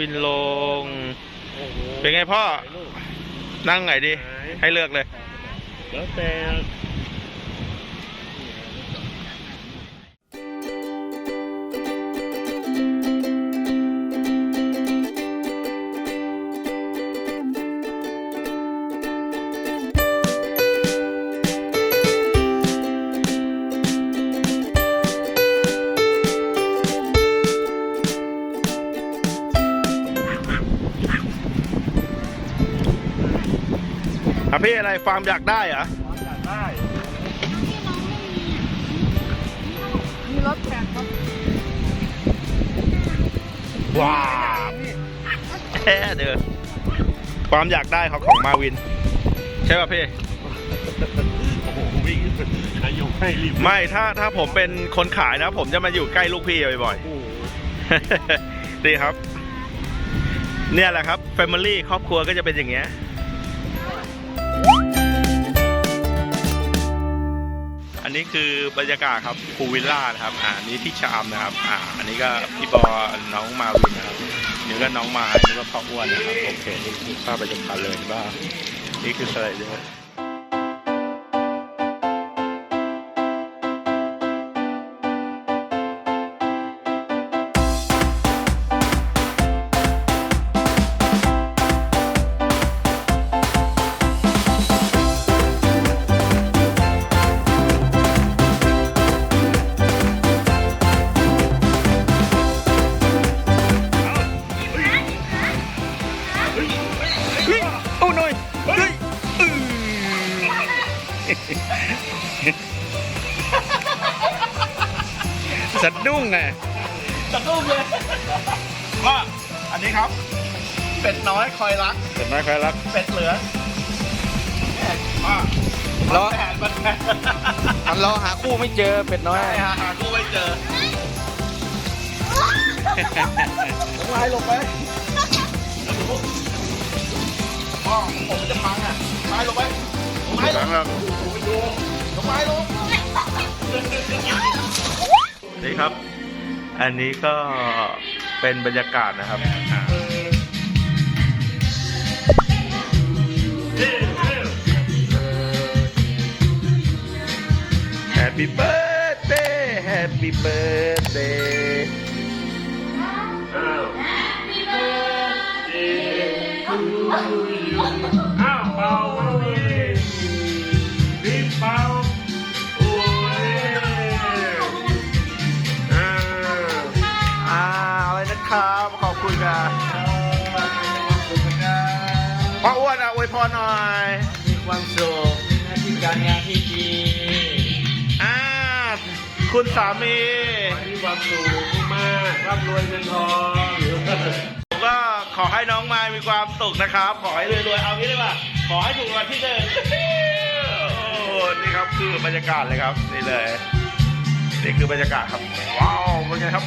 วินลงโอ้โหเป็นไงพ่อลูกนั่งไหนดี ให้เลือกเลย แล้วแต่ อะพี่อะไรฟาร์มอยากได้เหรออยากได้มีรถแข่งครับว้าวแค่เด้อความอยากได้ของของมาวิน ใช่ป่ะพี่โอ้โหวิ่งขยกให้รีบไม่ถ้าถ้าผมเป็นคนขายนะ ผมจะมาอยู่ใกล้ลูกพี่บ่อยโอ้โหๆดีครับ เนี่ยแหละครับ Family ครอบครัวก็จะเป็นอย่างเงี้ย อันนี้คือบรรยากาศครับภูวิลล่านะครับ อ่านนี้ที่ชามนะครับ อ่า อันนี้ก็พี่บอน้องมาวินนะครับนี่ก็น้องมานี่ก็พ่ออ้วนนะครับ โอเคนี่คือภาพประจำวันเลยว่านี่คือสไลเดอร์ สะดุ้งไงตะตุ้มเลยว่าอันนี้ครับ เป็ดน้อยคอยรัก เป็ดน้อยคอยรัก เป็ดเหลือว่ารอแผนมันแผนมันรอหาคู่ไม่เจอเป็ดน้อยใช่ฮะหากูไม่เจอลงไลน์ลงไปพ่อผมจะพังอะไม้ลงไปลงไม้ลงลงไปดูลงไม้ลงนี่ ครับ อันนี้ก็เป็นบรรยากาศนะครับอ่า Happy birthday Happy birthday อ้าวเป่าเลยรีบเป่า พ่ออ้วนอะอวยพรหน่อย มีความสุขหน้าที่การงานที่ดีอ่าคุณสามีมีความสุขมากร่ำรวยเงินทองผมก็ขอให้น้องมายมีความสุขนะครับ ขอให้รวยๆเอางี้เลยป่ะขอให้ถูกรางวัลที่หนึ่งโอ้นี่ครับคือบรรยากาศเลยครับ นี่เลย นี่คือบรรยากาศครับ ว้าวเป็นไงครับ